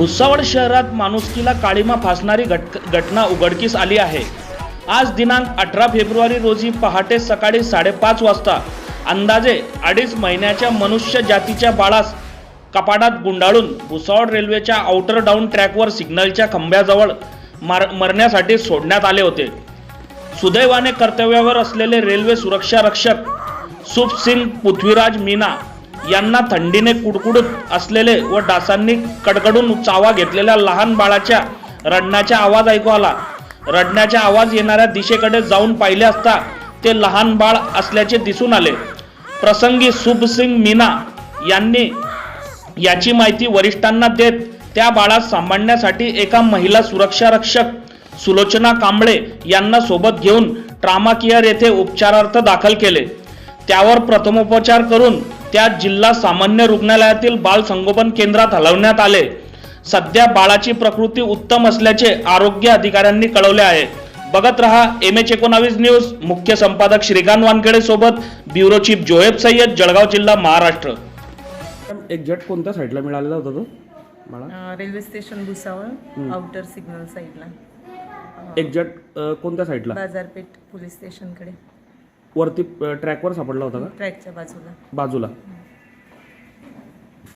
भुसावळ शहरात माणुसकीला काळीमा फासणारी घट घटना उघडकीस आली आहे. आज दिनांक अठरा फेब्रुवारी रोजी पहाटे सकाळी साडेपाच वाजता अंदाजे अडीच महिन्याच्या मनुष्य जातीच्या बाळास कपाडात गुंडाळून भुसावळ रेल्वेच्या आउटर डाऊन ट्रॅकवर सिग्नलच्या खंब्याजवळ मार मरण्यासाठी सोडण्यात आले होते. सुदैवाने कर्तव्यावर असलेले रेल्वे सुरक्षा रक्षक सुप सिंग पृथ्वीराज मीना यांना थंडीने कुडकुडत असलेले व डासांनी कडकडून चावा घेतलेल्या लहान बाळाच्या रडण्याचा आवाज ऐकू आला. रडण्याचा आवाज येणाऱ्या दिशेकडे जाऊन पाहिले असता ते लहान बाळ असल्याचे दिसून आले. प्रसंगी सुभसिंग मीना यांनी याची माहिती वरिष्ठांना देत त्या बाळास सांभाळण्यासाठी एका महिला सुरक्षा रक्षक सुलोचना कांबळे यांना सोबत घेऊन ट्रामा केअर येथे उपचारार्थ दाखल केले. त्यावर प्रथमोपचार करून त्या जिल्हा सामान्य रुग्णालयातील बाल संगोपन केंद्रात हलवण्यात आले. सध्या बाळाची प्रकृती उत्तम असल्याचे आरोग्य अधिकाऱ्यांनी कळवले आहे. बघत रहा एम एच एकोणावीस न्यूज. मुख्य संपादक श्रीकांत वानखेडे सोबत ब्युरो चीफ जोहेब सय्यद जळगाव जिल्हा महाराष्ट्र. एक्झॅक्ट कोणत्या साईडला मिळालेला होता तो? मला railway station Bhusawal outer signal साईडला. एक्झॅक्ट कोणत्या साईडला? बाजारपेठ पोलीस स्टेशनकडे. वरती ट्रॅकवर सापडला होता का? ट्रॅकच्या बाजूला. बाजूला.